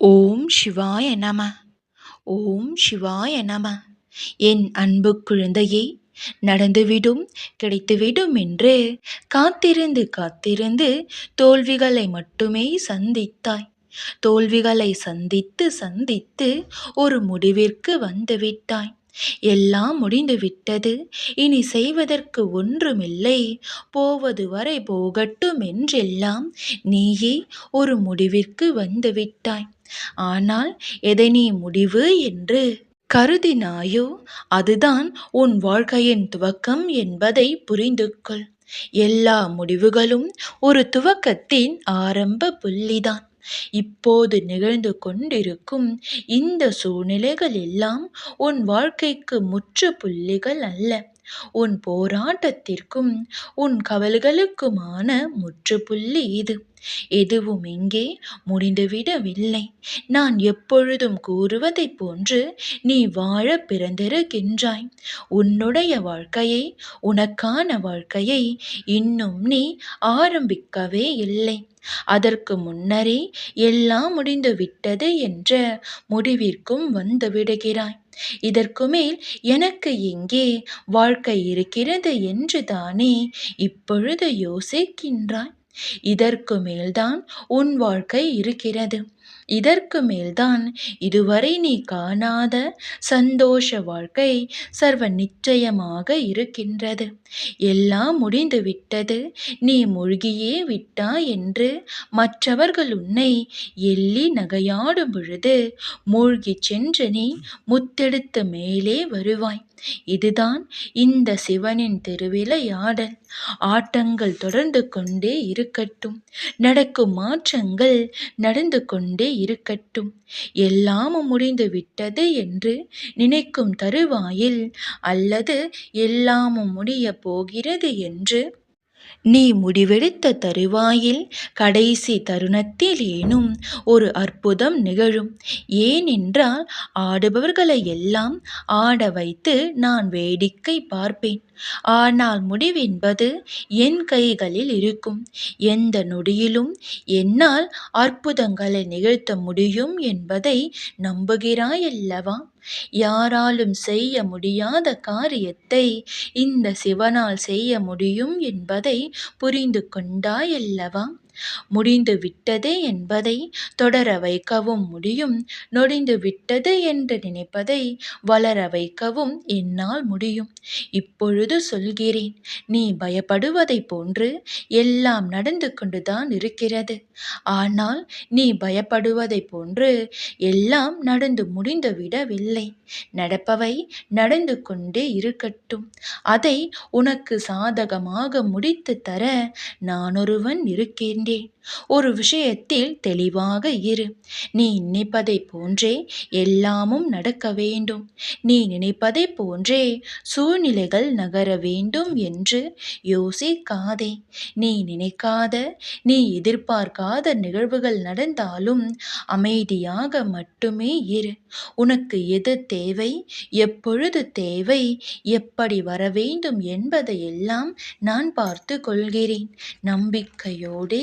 ஓம் சிவாய நம. ஓம் சிவாய நம. என் அன்பு குழந்தையே நடந்துவிடும் கிடைத்துவிடும் என்று காத்திருந்து காத்திருந்து தோல்விகளை மட்டுமே சந்தித்தாய். தோல்விகளை சந்தித்து சந்தித்து ஒரு முடிவிற்கு வந்துவிட்டாய். எல்லாம் முடிந்து விட்டது இனி செய்வதற்கு ஒன்றுமில்லை. போவது வரை போகட்டும் என்றெல்லாம் நீயே ஒரு முடிவிற்கு வந்துவிட்டாய். ஆனால் எதை நீ முடிவு என்று கருதினாயோ அதுதான் உன் வாழ்க்கையின் துவக்கம் என்பதை புரிந்து கொள் எல்லா முடிவுகளும் ஒரு துவக்கத்தின் ஆரம்ப புள்ளிதான். இப்போது நிகழ்ந்து கொண்டிருக்கும் இந்த சூழ்நிலைகள் எல்லாம் உன் வாழ்க்கைக்கு முற்று புள்ளிகள் அல்ல. உன் போராட்டத்திற்கும் உன் கவல்களுக்குமான முற்றுப்புள்ளி இது. எதுவும் இங்கே முடிந்துவிடவில்லை. நான் எப்பொழுதும் கூறுவதைப் போன்று நீ வாழ பிறந்திருக்கின்றாய். உன்னுடைய வாழ்க்கையை உனக்கான வாழ்க்கையை இன்னும் நீ ஆரம்பிக்கவே இல்லை. அதற்கு முன்னரே எல்லாம் முடிந்துவிட்டது என்ற முடிவிற்கும் வந்துவிடுகிறாய் இதற்கு மேல் எனக்கு எங்கே வாழ்க்கை இருக்கிறது என்று தானே இப்பொழுது யோசிக்கின்றாய். இதற்கு மேல்தான் உன் வாழ்க்கை இருக்கிறது. இதற்கு மேல்தான் இதுவரை நீ காணாத சந்தோஷ வாழ்க்கை சர்வ நிச்சயமாக இருக்கின்றது. எல்லாம் முடிந்து விட்டது. நீ மூழ்கியே விட்டா என்று மற்றவர்கள் உன்னை எள்ளி நகையாடும் பொழுது மூழ்கி சென்று நீ முத்தெடுத்து மேலே வருவாய். இதுதான் இந்த சிவனின் திருவிளையாடல் ஆட்டங்கள் தொடர்ந்து கொண்டே இருக்கட்டும். நடக்கும் மாற்றங்கள் நடந்து கொண்டு இருக்கட்டும். எல்லாமும் முடிந்து விட்டது என்று நினைக்கும் தருவாயில் அல்லது எல்லாமும் முடியப் போகிறது என்று நீ முடிவெடுத்த தருவாயில் கடைசி தருணத்திலேனும் ஒரு அற்புதம் நிகழும். ஏனென்றால் ஆடுபவர்களை எல்லாம் ஆட வைத்து நான் வேடிக்கை பார்ப்பேன். ஆனால் முடிவென்பது என் கைகளில் இருக்கும். எந்த நொடியிலும் என்னால் அற்புதங்களை நிகழ்த்த முடியும் என்பதை நம்புகிறாயல்லவா? யாராலும் செய்ய முடியாத காரியத்தை இந்த சிவனால் செய்ய முடியும் என்பதை புரிந்து கொண்டாயல்லவா? முடிந்து விட்டது என்பதை தொடர வைக்கவும் முடியும். நொடிந்து விட்டது என்று நினைப்பதை வளர வைக்கவும் என்னால் முடியும். இப்பொழுது சொல்கிறேன் நீ பயப்படுவதைப் போன்று எல்லாம் நடந்து கொண்டுதான் இருக்கிறது. ஆனால் நீ பயப்படுவதைப் போன்று எல்லாம் நடந்து முடிந்து விடவில்லை. நடப்பவை நடந்து கொண்டே இருக்கட்டும். அதை உனக்கு சாதகமாக முடித்து தர நானொருவன் இருக்கின்றேன் ஒரு விஷயத்தில் தெளிவாக இரு. நீ நினைப்பதைப் போன்றே எல்லாமும் நடக்க வேண்டும். நீ நினைப்பதைப் போன்றே சூழ்நிலைகள் நகர வேண்டும் என்று யோசிக்காதே. நீ நினைக்காத நீ எதிர்பார்க்காத நிகழ்வுகள் நடந்தாலும் அமைதியாக மட்டுமே இரு. உனக்கு எது தேவை எப்பொழுது தேவை எப்படி வர வேண்டும் என்பதையெல்லாம் நான் பார்த்து கொள்கிறேன். நம்பிக்கையோடே